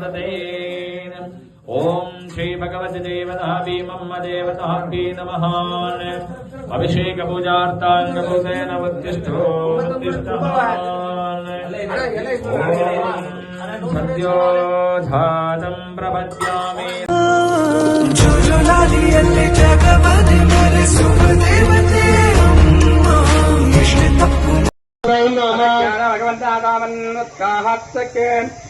प्रददे ॐ श्रीभगवति देवतः भीमम्म देवतः भी नमः अभिषेकपूजार्थाङ्गभूतेन उत्तिष्ठो उत्तिष्ठः ॐ सद्योधानं प्रपद्यामि ಜುಜುಲಾಲಿಯಲ್ಲಿ ಜಗವನೆ ಮರೆಸುವ ದೇವತೆ ಅಮ್ಮ ಎಷ್ಟೇ ತಪ್ಪು ಭಗವಂತಾಮನ್ನುತ್ಸಾಹತ್ಸಕ್ಕೆ ಭಾರ್ಯ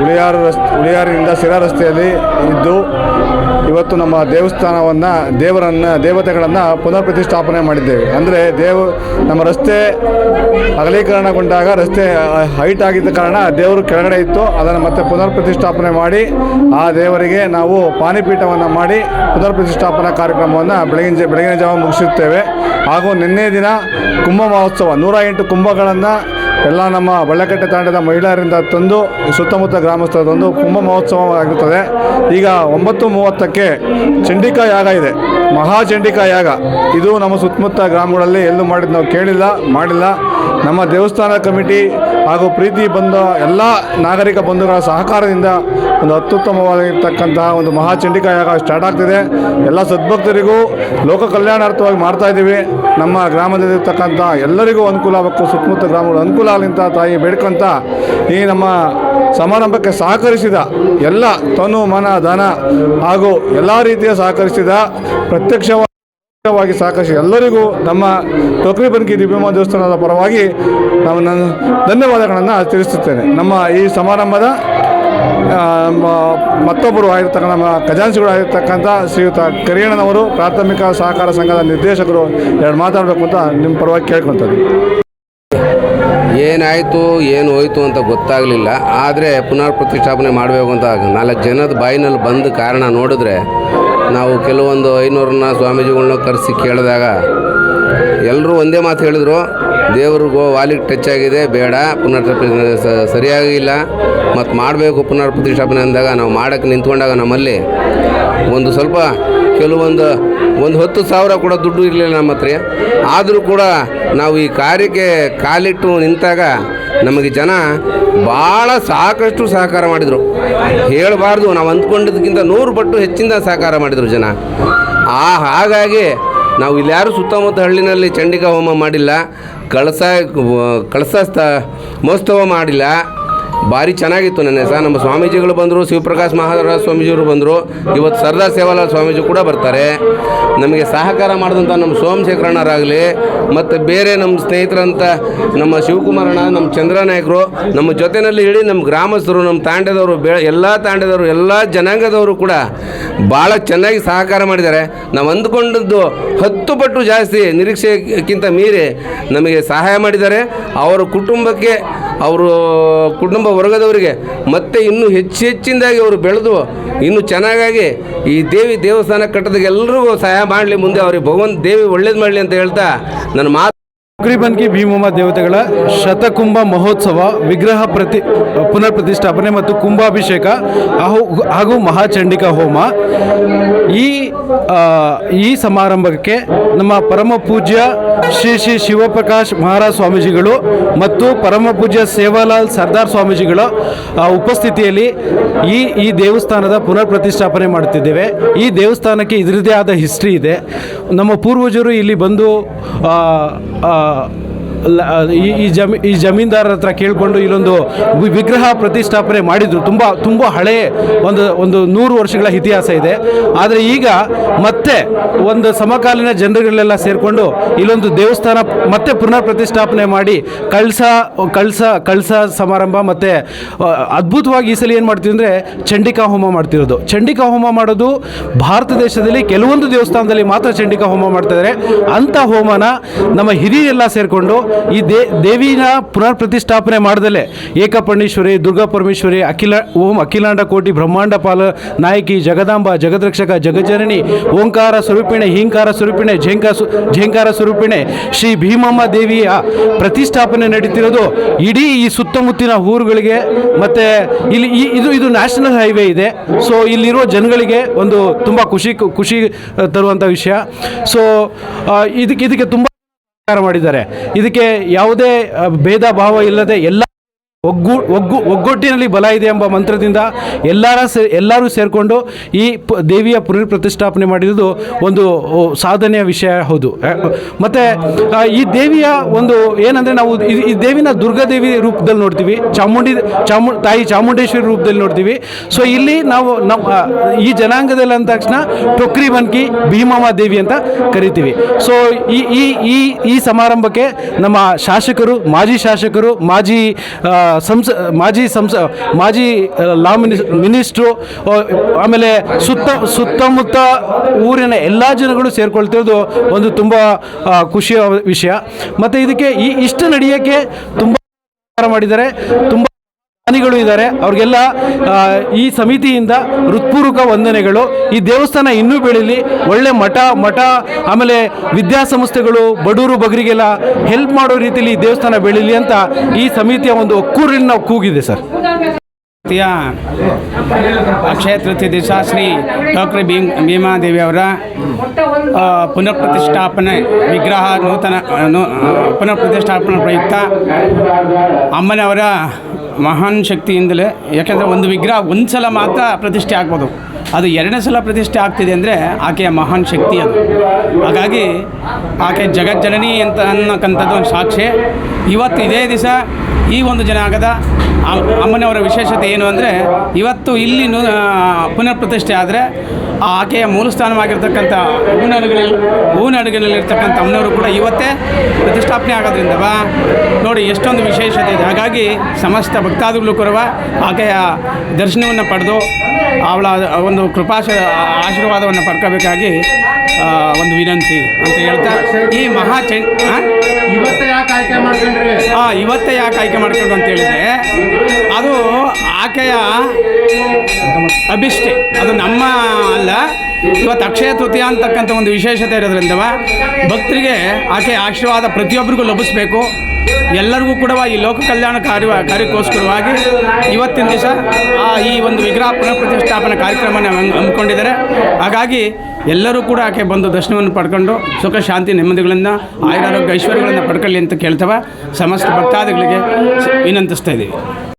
ಉಳಿಯಾರು ರಸ್ತೆ ಉಳಿಯಾರಿನಿಂದ ಶಿರಾ ರಸ್ತೆಯಲ್ಲಿ ಇದ್ದು ಇವತ್ತು ನಮ್ಮ ದೇವಸ್ಥಾನವನ್ನು, ದೇವರನ್ನು, ದೇವತೆಗಳನ್ನು ಪುನರ್ ಪ್ರತಿಷ್ಠಾಪನೆ ಮಾಡಿದ್ದೇವೆ. ಅಂದರೆ ದೇವ, ನಮ್ಮ ರಸ್ತೆ ಅಗಲೀಕರಣಗೊಂಡಾಗ ರಸ್ತೆ ಹೈಟ್ ಆಗಿದ್ದ ಕಾರಣ ದೇವರು ಕೆಳಗಡೆ ಇತ್ತು. ಅದನ್ನು ಮತ್ತೆ ಪುನರ್ ಪ್ರತಿಷ್ಠಾಪನೆ ಮಾಡಿ, ಆ ದೇವರಿಗೆ ನಾವು ಪಾನಿಪೀಠವನ್ನು ಮಾಡಿ ಪುನರ್ ಪ್ರತಿಷ್ಠಾಪನಾ ಕಾರ್ಯಕ್ರಮವನ್ನು ಬೆಳಗಿನ ಬೆಳಗಿನ ಜಾವ ಮುಗಿಸುತ್ತೇವೆ. ಹಾಗೂ ನಿನ್ನೆ ದಿನ ಕುಂಭ ಮಹೋತ್ಸವ, ನೂರ ಎಂಟು ಕುಂಭಗಳನ್ನು ಎಲ್ಲ ನಮ್ಮ ಬಳ್ಳಕಟ್ಟೆ ತಾಂಡದ ಮಹಿಳೆಯರಿಂದ ತಂದು ಸುತ್ತಮುತ್ತ ಗ್ರಾಮಸ್ಥರ ತಂದು ಕುಂಭ ಮಹೋತ್ಸವವಾಗಿರುತ್ತದೆ ಈಗ ಒಂಬತ್ತು ಮೂವತ್ತಕ್ಕೆ ಚಂಡಿಕಾ ಯಾಗ ಇದೆ. ಮಹಾ ಚಂಡಿಕಾ ಯಾಗ. ಇದು ನಮ್ಮ ಸುತ್ತಮುತ್ತ ಗ್ರಾಮಗಳಲ್ಲಿ ಎಲ್ಲೂ ಮಾಡಿದ್ದು ನಾವು ಕೇಳಿಲ್ಲ, ಮಾಡಿಲ್ಲ. ನಮ್ಮ ದೇವಸ್ಥಾನ ಕಮಿಟಿ ಹಾಗೂ ಪ್ರೀತಿ ಬಂದ ಎಲ್ಲ ನಾಗರಿಕ ಬಂಧುಗಳ ಸಹಕಾರದಿಂದ ಒಂದು ಅತ್ಯುತ್ತಮವಾಗಿರ್ತಕ್ಕಂಥ ಒಂದು ಮಹಾ ಚಂಡಿಕಾ ಯಾಗ ಸ್ಟಾರ್ಟ್ ಆಗ್ತಿದೆ. ಎಲ್ಲ ಸದ್ಭಕ್ತರಿಗೂ ಲೋಕ ಕಲ್ಯಾಣಾರ್ಥವಾಗಿ ಮಾಡ್ತಾ ಇದ್ದೀವಿ. ನಮ್ಮ ಗ್ರಾಮದಲ್ಲಿರ್ತಕ್ಕಂಥ ಎಲ್ಲರಿಗೂ ಅನುಕೂಲ ಆಗಬೇಕು. ಸುತ್ತಮುತ್ತ ಗ್ರಾಮಗಳು ಅನುಕೂಲ ಆಗಲಿ ಅಂತ ತಾಯಿ ಬೇಡ್ಕೊಂತ ಈ ನಮ್ಮ ಸಮಾರಂಭಕ್ಕೆ ಸಹಕರಿಸಿದ ಎಲ್ಲ ತನು, ಮನ, ಧನ ಹಾಗೂ ಎಲ್ಲ ರೀತಿಯ ಸಹಕರಿಸಿದ ಪ್ರತ್ಯಕ್ಷವಾಗಿ ವಾಗಿ ಸಾಕಷ್ಟು ಎಲ್ಲರಿಗೂ ನಮ್ಮ ಟೋಕ್ರಿ ಬನ್ಕಿ ದಿವ್ಯಮ ದೇವಸ್ಥಾನದ ಪರವಾಗಿ ನಾವು ನನ್ನ ಧನ್ಯವಾದಗಳನ್ನು ತಿಳಿಸುತ್ತೇನೆ. ನಮ್ಮ ಈ ಸಮಾರಂಭದ ಮತ್ತೊಬ್ಬರು ಆಗಿರ್ತಕ್ಕ ನಮ್ಮ ಖಜಾನ್ಸಿಗಳು ಆಗಿರ್ತಕ್ಕಂಥ ಶ್ರೀಯುತ ಕರಿಯಣ್ಣನವರು, ಪ್ರಾಥಮಿಕ ಸಹಕಾರ ಸಂಘದ ನಿರ್ದೇಶಕರು ಎರಡು ಮಾತಾಡಬೇಕು ಅಂತ ನಿಮ್ಮ ಪರವಾಗಿ ಕೇಳ್ಕೊತಾರೆ ಏನಾಯಿತು, ಏನು ಹೋಯಿತು ಅಂತ ಗೊತ್ತಾಗಲಿಲ್ಲ. ಆದರೆ ಪುನರ್ ಪ್ರತಿಷ್ಠಾಪನೆ ಮಾಡಬೇಕು ಅಂತ ನಾಲ್ಕು ಜನದ ಬಾಯಿನಲ್ಲಿ ಬಂದ ಕಾರಣ ನೋಡಿದ್ರೆ ನಾವು ಕೆಲವೊಂದು ಐನೂರನ್ನ ಸ್ವಾಮೀಜಿಗಳನ್ನ ಕರೆಸಿ ಕೇಳಿದಾಗ ಎಲ್ಲರೂ ಒಂದೇ ಮಾತು ಹೇಳಿದರು, ದೇವ್ರಿಗೂ ವಾಲಿಗೆ ಟಚ್ ಆಗಿದೆ, ಬೇಡ ಪುನರ್ ಸರಿಯಾಗಿಲ್ಲ ಮತ್ತು ಮಾಡಬೇಕು ಪುನರ್ ಪ್ರತಿಷ್ಠಾಪನೆ ಅಂದಾಗ ನಾವು ಮಾಡೋಕ್ಕೆ ನಿಂತ್ಕೊಂಡಾಗ ನಮ್ಮಲ್ಲಿ ಒಂದು ಸ್ವಲ್ಪ ಕೆಲವೊಂದು, ಒಂದು ಹತ್ತು ಸಾವಿರ ಕೂಡ ದುಡ್ಡು ಇರಲಿಲ್ಲ ನಮ್ಮ ಹತ್ರ. ಆದರೂ ಕೂಡ ನಾವು ಈ ಕಾರ್ಯಕ್ಕೆ ಕಾಲಿಟ್ಟು ನಿಂತಾಗ ನಮಗೆ ಜನ ಭಾಳ ಸಾಕಷ್ಟು ಸಹಕಾರ ಮಾಡಿದರು. ಹೇಳಬಾರ್ದು, ನಾವು ಅಂದ್ಕೊಂಡಿದ್ದಕ್ಕಿಂತ ನೂರು ಪಟ್ಟು ಹೆಚ್ಚಿಂದ ಸಹಕಾರ ಮಾಡಿದರು ಜನ. ಆ ಹಾಗಾಗಿ ನಾವು ಇಲ್ಲಿಯಾರು ಸುತ್ತಮುತ್ತ ಹಳ್ಳಿನಲ್ಲಿ ಚಂಡಿಕಾ ಹೋಮ ಮಾಡಿಲ್ಲ, ಕಳಸ ಕಳಸ ಮಹೋತ್ಸವ ಮಾಡಿಲ್ಲ. ಭಾರಿ ಚೆನ್ನಾಗಿತ್ತು ನೆನ್ನೆ ಸಹ. ನಮ್ಮ ಸ್ವಾಮೀಜಿಗಳು ಬಂದರು, ಶಿವಪ್ರಕಾಶ್ ಮಹಾರಾಜ ಸ್ವಾಮೀಜಿಯವರು ಬಂದರು. ಇವತ್ತು ಸರ್ದಾರ್ ಸೇವಾಲಾಲ್ ಸ್ವಾಮೀಜಿ ಕೂಡ ಬರ್ತಾರೆ. ನಮಗೆ ಸಹಕಾರ ಮಾಡಿದಂಥ ನಮ್ಮ ಸೋಮಶೇಖರಣ್ಣರಾಗಲಿ, ಮತ್ತು ಬೇರೆ ನಮ್ಮ ಸ್ನೇಹಿತರಂತ ನಮ್ಮ ಶಿವಕುಮಾರಣ್ಣ ನಮ್ಮ ಚಂದ್ರನಾಯಕರು, ನಮ್ಮ ಜೊತೆಯಲ್ಲಿ ಇಡೀ ನಮ್ಮ ಗ್ರಾಮಸ್ಥರು, ನಮ್ಮ ತಾಂಡ್ಯದವರು ಬೇ, ಎಲ್ಲ ತಾಂಡ್ಯದವರು ಎಲ್ಲ ಜನಾಂಗದವರು ಕೂಡ ಭಾಳ ಚೆನ್ನಾಗಿ ಸಹಕಾರ ಮಾಡಿದ್ದಾರೆ. ನಾವು ಅಂದ್ಕೊಂಡದ್ದು ಹತ್ತು ಪಟ್ಟು ಜಾಸ್ತಿ ನಿರೀಕ್ಷೆಗಿಂತ ಮೀರಿ ನಮಗೆ ಸಹಾಯ ಮಾಡಿದ್ದಾರೆ. ಅವರ ಕುಟುಂಬಕ್ಕೆ ಅವರು ಕುಟುಂಬ ವರ್ಗದವರಿಗೆ ಮತ್ತೆ ಇನ್ನೂ ಹೆಚ್ಚು ಹೆಚ್ಚಿನದಾಗಿ ಅವರು ಬೆಳೆದು ಇನ್ನೂ ಚೆನ್ನಾಗಾಗಿ ಈ ದೇವಿ ದೇವಸ್ಥಾನ ಕಟ್ಟೋದಕ್ಕೆ ಎಲ್ಲರಿಗೂ ಸಹಾಯ ಮಾಡಲಿ. ಮುಂದೆ ಅವ್ರಿಗೆ ಭಗವಂತ ದೇವಿ ಒಳ್ಳೇದು ಮಾಡಲಿ ಅಂತ ಹೇಳ್ತಾ ನನ್ನ ಮಾತು ಬನ್ಕಿ ಭೀಮಮ್ಮ ದೇವತೆಗಳ ಶತಕುಂಭ ಮಹೋತ್ಸವ, ವಿಗ್ರಹ ಪ್ರತಿ ಪುನರ್ ಪ್ರತಿಷ್ಠಾಪನೆ ಮತ್ತು ಕುಂಭಾಭಿಷೇಕ ಹಾಗೂ ಹಾಗೂ ಮಹಾಚಂಡಿಕಾ ಹೋಮ. ಈ ಈ ಸಮಾರಂಭಕ್ಕೆ ನಮ್ಮ ಪರಮ ಪೂಜ್ಯ ಶ್ರೀ ಶ್ರೀ ಶಿವಪ್ರಕಾಶ್ ಮಹಾರಾಜ್ ಸ್ವಾಮೀಜಿಗಳು ಮತ್ತು ಪರಮ ಪೂಜ್ಯ ಸೇವಾಲಾಲ್ ಸರ್ದಾರ್ ಸ್ವಾಮೀಜಿಗಳ ಉಪಸ್ಥಿತಿಯಲ್ಲಿ ಈ ಈ ದೇವಸ್ಥಾನದ ಪುನರ್ ಪ್ರತಿಷ್ಠಾಪನೆ ಮಾಡುತ್ತಿದ್ದೇವೆ. ಈ ದೇವಸ್ಥಾನಕ್ಕೆ ಇದರದೇ ಆದ ಹಿಸ್ಟ್ರಿ ಇದೆ. ನಮ್ಮ ಪೂರ್ವಜರು ಇಲ್ಲಿ ಬಂದು ಆ, ಆ, ಲ- ಈ ಜಮೀ, ಈ ಜಮೀನ್ದಾರರ ಹತ್ರ ಕೇಳಿಕೊಂಡು ಇಲ್ಲೊಂದು ವಿಗ್ರಹ ಪ್ರತಿಷ್ಠಾಪನೆ ಮಾಡಿದರು. ತುಂಬ ತುಂಬ ಹಳೆಯ ಒಂದು ಒಂದು ನೂರು ವರ್ಷಗಳ ಇತಿಹಾಸ ಇದೆ. ಆದರೆ ಈಗ ಮತ್ತೆ ಒಂದು ಸಮಕಾಲೀನ ಜನರುಗಳೆಲ್ಲ ಸೇರಿಕೊಂಡು ಇಲ್ಲೊಂದು ದೇವಸ್ಥಾನ ಮತ್ತೆ ಪುನರ್ ಪ್ರತಿಷ್ಠಾಪನೆ ಮಾಡಿ ಕಳಸ ಕಳಸ ಕಳಸ ಸಮಾರಂಭ ಮತ್ತು ಅದ್ಭುತವಾಗಿ ಈ ಸಲ ಏನು ಮಾಡ್ತೀವಿ ಅಂದರೆ ಚಂಡಿಕಾ ಹೋಮ ಮಾಡ್ತಿರೋದು. ಚಂಡಿಕಾ ಹೋಮ ಮಾಡೋದು ಭಾರತ ದೇಶದಲ್ಲಿ ಕೆಲವೊಂದು ದೇವಸ್ಥಾನದಲ್ಲಿ ಮಾತ್ರ ಚಂಡಿಕಾ ಹೋಮ ಮಾಡ್ತಾ ಇದ್ದಾರೆ ಅಂಥ ಹೋಮನ ನಮ್ಮ ಹಿರಿಯರೆಲ್ಲ ಸೇರಿಕೊಂಡು ಈ ದೇ, ದೇವಿನ ಪುನರ್ ಪ್ರತಿಷ್ಠಾಪನೆ ಮಾಡದಲ್ಲೇ ಏಕಪರ್ಣೇಶ್ವರಿ ದುರ್ಗಾ ಪರಮೇಶ್ವರಿ, ಅಖಿಲ, ಓಂ ಅಖಿಲಾಂಡ ಕೋಟಿ, ಬ್ರಹ್ಮಾಂಡ ಪಾಲ, ನಾಯಕಿ, ಜಗದಾಂಬ, ಜಗದ್ರಕ್ಷಕ, ಜಗಜನನಿ, ಓಂಕಾರ ಸ್ವರೂಪಿಣೆ, ಹೀಂಕಾರ ಸ್ವರೂಪಿಣೆ, ಝೇಂಕಾ ಝೇಂಕಾರ ಸ್ವರೂಪಿಣೆ, ಶ್ರೀ ಭೀಮಮ್ಮ ದೇವಿಯ ಪ್ರತಿಷ್ಠಾಪನೆ ನಡೀತಿರೋದು ಇಡೀ ಈ ಸುತ್ತಮುತ್ತಿನ ಊರುಗಳಿಗೆ ಮತ್ತು ಇಲ್ಲಿ ಈ, ಇದು ಇದು ನ್ಯಾಷನಲ್ ಹೈವೇ ಇದೆ. ಸೊ ಇಲ್ಲಿರೋ ಜನಗಳಿಗೆ ಒಂದು ತುಂಬ ಖುಷಿ ಖುಷಿ ತರುವಂಥ ವಿಷಯ. ಸೊ ಇದಕ್ಕೆ ಇದಕ್ಕೆ ತುಂಬ ಮಾಡಿದ್ದಾರೆ. ಇದಕ್ಕೆ ಯಾವುದೇ ಭೇದ ಭಾವ ಇಲ್ಲದೆ ಎಲ್ಲ ಒಗ್ಗು ಒಗ್ಗು ಒಗ್ಗಟ್ಟಿನಲ್ಲಿ ಬಲ ಇದೆ ಎಂಬ ಮಂತ್ರದಿಂದ ಎಲ್ಲರ ಎಲ್ಲರೂ ಸೇರಿಕೊಂಡು ಈ ದೇವಿಯ ಪುನರ್ ಪ್ರತಿಷ್ಠಾಪನೆ ಮಾಡಿರೋದು ಒಂದು ಸಾಧನೆಯ ವಿಷಯ ಹೌದು. ಮತ್ತು ಈ ದೇವಿಯ ಒಂದು ಏನಂದರೆ ನಾವು ಈ- ದೇವಿನ ದುರ್ಗಾದೇವಿ ರೂಪದಲ್ಲಿ ನೋಡ್ತೀವಿ, ಚಾಮುಂಡಿ, ಚಾಮು, ತಾಯಿ ಚಾಮುಂಡೇಶ್ವರಿ ರೂಪದಲ್ಲಿ ನೋಡ್ತೀವಿ. ಸೊ ಇಲ್ಲಿ ನಾವು ನಮ್ಮ ಈ ಜನಾಂಗದಲ್ಲಿ ಅಂದ ತಕ್ಷಣ ಟೊಕ್ರಿ ಬನ್ಕಿ ಭೀಮಮ್ಮ ದೇವಿ ಅಂತ ಕರಿತೀವಿ. ಸೊ ಈ ಈ ಈ ಸಮಾರಂಭಕ್ಕೆ ನಮ್ಮ ಶಾಸಕರು, ಮಾಜಿ ಶಾಸಕರು, ಮಾಜಿ ಸಂಸ, ಮಾಜಿ ಸಂಸ, ಮಾಜಿ ಲಾ ಮಿನಿ, ಮಿನಿಸ್ಟ್ರು ಆಮೇಲೆ ಸುತ್ತ, ಸುತ್ತಮುತ್ತ ಊರಿನ ಎಲ್ಲ ಜನಗಳು ಸೇರಿಕೊಳ್ತಿರೋದು ಒಂದು ತುಂಬ ಖುಷಿಯ ವಿಷಯ. ಮತ್ತು ಇದಕ್ಕೆ ಈ ಇಷ್ಟು ನಡೆಯೋಕ್ಕೆ ತುಂಬ ಮಾಡಿದ್ದಾರೆ. ತುಂಬ ದಾನಿಗಳು ಇದ್ದಾರೆ. ಅವ್ರಿಗೆಲ್ಲ ಈ ಸಮಿತಿಯಿಂದ ಹೃತ್ಪೂರ್ವಕ ವಂದನೆಗಳು. ಈ ದೇವಸ್ಥಾನ ಇನ್ನೂ ಬೆಳೀಲಿ. ಒಳ್ಳೆ ಮಠ ಮಠ ಆಮೇಲೆ ವಿದ್ಯಾಸಂಸ್ಥೆಗಳು ಬಡೂರು ಬಗರಿಗೆಲ್ಲ ಹೆಲ್ಪ್ ಮಾಡೋ ರೀತಿಯಲ್ಲಿ ಈ ದೇವಸ್ಥಾನ ಬೆಳೀಲಿ ಅಂತ ಈ ಸಮಿತಿಯ ಒಂದು ಒಕ್ಕೂರಿನ ಕೂಗಿದೆ ಸರ್. ಅಕ್ಷಯ ತೃತೀಯ ದಿವಸ ಶ್ರೀ ಡಾಕ್ಟರ್ ಭೀಮ್ ಭೀಮಾದೇವಿ ಅವರ ಆ, ಪುನಃ ಪ್ರತಿಷ್ಠಾಪನೆ ವಿಗ್ರಹ ನೂತನ ಪುನಃ ಪ್ರತಿಷ್ಠಾಪನೆ ಪ್ರಯುಕ್ತ ಅಮ್ಮನವರ ಮಹಾನ್ ಶಕ್ತಿಯಿಂದಲೇ, ಯಾಕೆಂದರೆ ಒಂದು ವಿಗ್ರಹ ಒಂದು ಸಲ ಮಾತ್ರ ಪ್ರತಿಷ್ಠೆ ಆಗ್ಬೋದು. ಅದು ಎರಡನೇ ಸಲ ಪ್ರತಿಷ್ಠೆ ಆಗ್ತಿದೆ ಅಂದರೆ ಆಕೆಯ ಮಹಾನ್ ಶಕ್ತಿ ಅದು. ಹಾಗಾಗಿ ಆಕೆ ಜಗಜ್ಜನನಿ ಅಂತ ಅನ್ನೋಕ್ಕಂಥದ್ದು ಒಂದು ಸಾಕ್ಷಿ ಇವತ್ತು ಇದೇ ದಿವಸ ಈ ಒಂದು ಜನಾಂಗದ ಅಮ್- ಅಮ್ಮನವರ ವಿಶೇಷತೆ ಏನು ಅಂದರೆ, ಇವತ್ತು ಇಲ್ಲಿ ಪುನರ್ ಪ್ರತಿಷ್ಠೆ ಆದರೆ ಆಕೆಯ ಮೂಲ ಸ್ಥಾನವಾಗಿರ್ತಕ್ಕಂಥ ಹೂನಡುಗಳಲ್ಲಿ ಹೂನಡುಗಿನಲ್ಲಿರ್ತಕ್ಕಂಥ ಅಮ್ಮನವರು ಕೂಡ ಇವತ್ತೇ ಪ್ರತಿಷ್ಠಾಪನೆ ಆಗೋದ್ರಿಂದ ಬಾ. ನೋಡಿ ಎಷ್ಟೊಂದು ವಿಶೇಷತೆ ಇದೆ. ಹಾಗಾಗಿ ಸಮಸ್ತ ಭಕ್ತಾದಿಗಳು ಕೂಡ ಆಕೆಯ ದರ್ಶನವನ್ನು ಪಡೆದು ಅವಳ ಒಂದು ಕೃಪಾಶ ಆಶೀರ್ವಾದವನ್ನು ಪಡ್ಕೋಬೇಕಾಗಿ ಒಂದು ವಿನಂತಿ ಅಂತ ಹೇಳ್ತಾ ಈ ಮಹಾ ಚೈ ಇವತ್ತೇ ಯಾಕೆ ಆಯ್ಕೆ ಮಾಡ್ಕೊಂಡ್ರಿ? ಹಾಂ ಇವತ್ತೇ ಯಾಕೆ ಆಯ್ಕೆ ಮಾಡ್ಕೊಂಡು ಅಂತ ಹೇಳಿದ್ರೆ ಅದು ಆಕೆಯ ಅಭಿಷ್ಟೆ ಅದು ನಮ್ಮ ಅಲ್ಲ. ಇವತ್ತು ಅಕ್ಷಯ ತೃತೀಯ ಅಂತಕ್ಕಂಥ ಒಂದು ವಿಶೇಷತೆ ಇರೋದ್ರಿಂದ ಭಕ್ತರಿಗೆ ಆಕೆ ಆಶೀರ್ವಾದ ಪ್ರತಿಯೊಬ್ಬರಿಗೂ ಲಭಿಸಬೇಕು. ಎಲ್ಲರಿಗೂ ಕೂಡ ಈ ಲೋಕ ಕಲ್ಯಾಣ ಕಾರ್ಯ, ಕಾರ್ಯಕ್ಕೋಸ್ಕರವಾಗಿ ಇವತ್ತಿನ ದಿವಸ ಆ ಈ ಒಂದು ವಿಗ್ರಹ ಪುನಃ ಪ್ರತಿಷ್ಠಾಪನಾ ಕಾರ್ಯಕ್ರಮನ ಹಮ್- ಹಮ್ಮಿಕೊಂಡಿದ್ದಾರೆ. ಹಾಗಾಗಿ ಎಲ್ಲರೂ ಕೂಡ ಆಕೆ ಬಂದು ದರ್ಶನವನ್ನು ಪಡ್ಕೊಂಡು ಸುಖ, ಶಾಂತಿ ನೆಮ್ಮದಿಗಳನ್ನು ಆಯುರಾರೋಗ್ಯ ಐಶ್ವರ್ಯಗಳನ್ನು ಪಡ್ಕೊಳ್ಳಿ ಅಂತ ಕೇಳ್ತವೆ. ಸಮಸ್ತ ಭಕ್ತಾದಿಗಳಿಗೆ ವಿನಂತಿಸ್ತಾ ಇದ್ದೀವಿ.